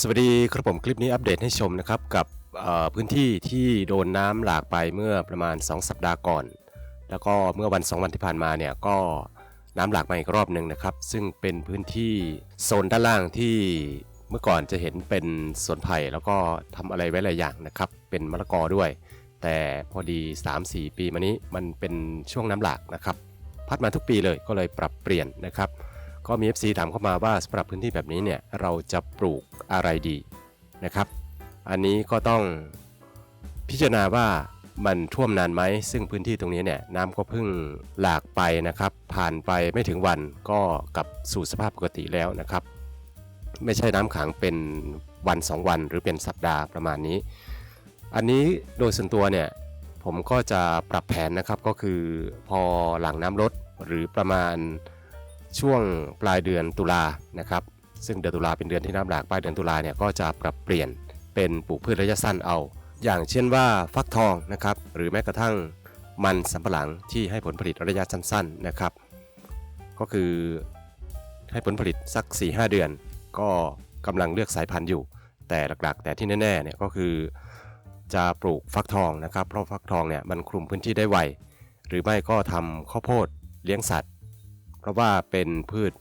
สวัสดีครับผมคลิปนี้อัปเดตให้ชมนะครับกับพื้นที่ที่โดนน้ำหลากไปเมื่อประมาณ 2 สัปดาห์ก่อน แล้วก็เมื่อวัน 2 วันที่ผ่านมาเนี่ยก็น้ำหลากมาอีกรอบหนึ่งนะครับ ซึ่งเป็นพื้นที่โซนด้านล่างที่เมื่อก่อนจะเห็นเป็นสวนไผ่แล้วก็ทำอะไรไว้หลายอย่างนะครับ เป็นมะละกอด้วย แต่พอดี 3-4 ปีมานี้มันเป็นช่วงน้ำหลากนะครับ พัดมาทุกปีเลยก็เลยปรับเปลี่ยนนะครับ ก็มี FC ถามเข้ามาว่าสำหรับพื้นที่แบบนี้เนี่ยเราจะปลูกอะไรดีนะครับ อันนี้ก็ต้องพิจารณาว่ามันท่วมนานไหม ซึ่งพื้นที่ตรงนี้เนี่ยน้ำก็เพิ่งหลากไปนะครับ ผ่านไปไม่ถึงวันก็กลับสู่สภาพปกติแล้วนะครับ ไม่ใช่น้ำขังเป็นวัน 2 วันหรือเป็นสัปดาห์ประมาณนี้ อันนี้โดยส่วนตัวเนี่ยผมก็จะปรับแผนนะครับก็คือพอหลังน้ำลดหรือประมาณ ช่วงปลายเดือนตุลานะครับ ซึ่งเดือนตุลาเป็นเดือนที่น้ำหลากปลายเดือนตุลาเนี่ยก็จะปรับเปลี่ยนเป็นปลูกพืชระยะสั้นเอา อย่างเช่นว่าฟักทองนะครับ หรือแม้กระทั่งมันสำปะหลังที่ให้ผลผลิตระยะสั้นๆนะครับ ก็คือให้ผลผลิตสัก 4-5 เดือน ก็กำลังเลือกสายพันธุ์อยู่ แต่หลักๆ แต่ที่แน่ๆเนี่ยก็คือจะปลูกฟักทองนะครับ เพราะฟักทองเนี่ยมันคลุมพื้นที่ได้ไว หรือไม่ก็ทำข้าวโพดเลี้ยงสัตว์ เพราะว่าเป็นพืช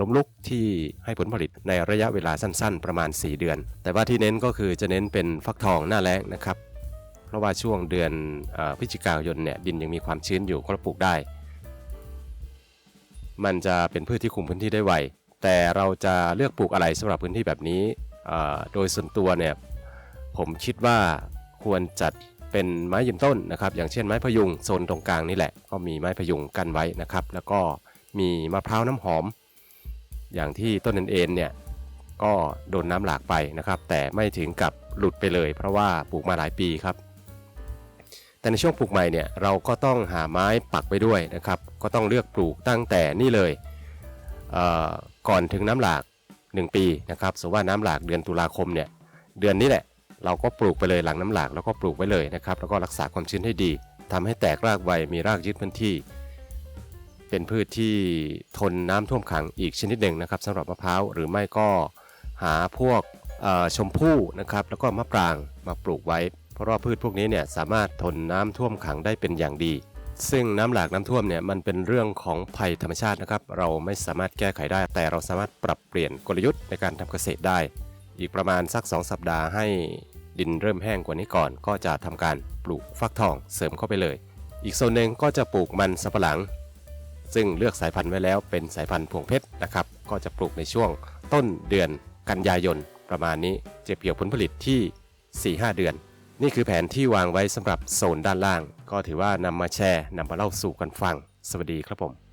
ล้มลุกที่ให้ผลผลิตในระยะเวลาสั้นๆ ประมาณ 4 เดือน แต่ว่าที่เน้นก็คือจะเน้นเป็นฟักทองหน้าแล้งนะครับ เพราะว่าช่วงเดือนอพฤศจิกายนเนี่ยดินยังมีความชื้นอยู่ก็ปลูกได้ มันจะเป็นพืชที่คุมพื้นที่ได้ไว แต่เราจะเลือกปลูกอะไรสำหรับพื้นที่แบบนี้ โดยส่วนตัวเนี่ยผมคิดว่าควรจัดเป็นไม้ยืนต้นนะครับ อย่างเช่นไม้พยุงโซนตรงกลางนี่แหละ ก็มีไม้พยุงกันไว้นะครับ แล้วก็ มีมะพร้าวน้ำหอม อย่างที่ต้นเอ็นเนี่ยก็โดนน้ำหลากไปนะครับ แต่ไม่ถึงกับหลุดไปเลย เพราะว่าปลูกมาหลายปีครับ แต่ในช่วงปลูกใหม่เนี่ยเราก็ต้องหาไม้ปักไปด้วยนะครับ ก็ต้องเลือกปลูกตั้งแต่นี่เลยเก่อนถึงน้ำหลาก 1 ปีนะครับสมมติว่าน้ำหลากเดือนตุลาคมเนี่ยเดือนนี้แหละ เราก็ปลูกไปเลยหลังน้ำหลากแล้วก็ปลูกไว้เลยนะครับแล้วก็รักษาความชื้นให้ดีทำให้แตกรากไวมีรากยึดพื้นที่ เป็นพืชที่ทนน้ำท่วมขังอีกชนิดหนึ่งนะครับสำหรับมะพร้าวหรือไม่ก็หาพวกชมพู่นะครับแล้วก็มะปรางมาปลูกไว้ เพราะว่าพืชพวกนี้เนี่ยสามารถทนน้ำท่วมขังได้เป็นอย่างดี ซึ่งน้ำหลากน้ำท่วมเนี่ยมันเป็นเรื่องของภัยธรรมชาตินะครับ เราไม่สามารถแก้ไขได้ แต่เราสามารถปรับเปลี่ยนกลยุทธ์ในการทำเกษตรได้ อีกประมาณสัก 2 สัปดาห์ให้ดินเริ่มแห้งกว่านี้ก่อน ก็จะทำการปลูกฟักทองเสริมเข้าไปเลย อีกโซนหนึ่งก็จะปลูกมันสำปะหลัง ซึ่งเลือกสายพันธุ์ไว้แล้วเป็นสายพันธุ์พวงเพชรนะครับ ก็จะปลูกในช่วงต้นเดือนกันยายนประมาณนี้จะเกี่ยวผลผลิตที่ 4-5 เดือน นี่คือแผนที่วางไว้สำหรับโซนด้านล่าง ก็ถือว่านำมาแชร์นำมาเล่าสู่กันฟัง สวัสดีครับผม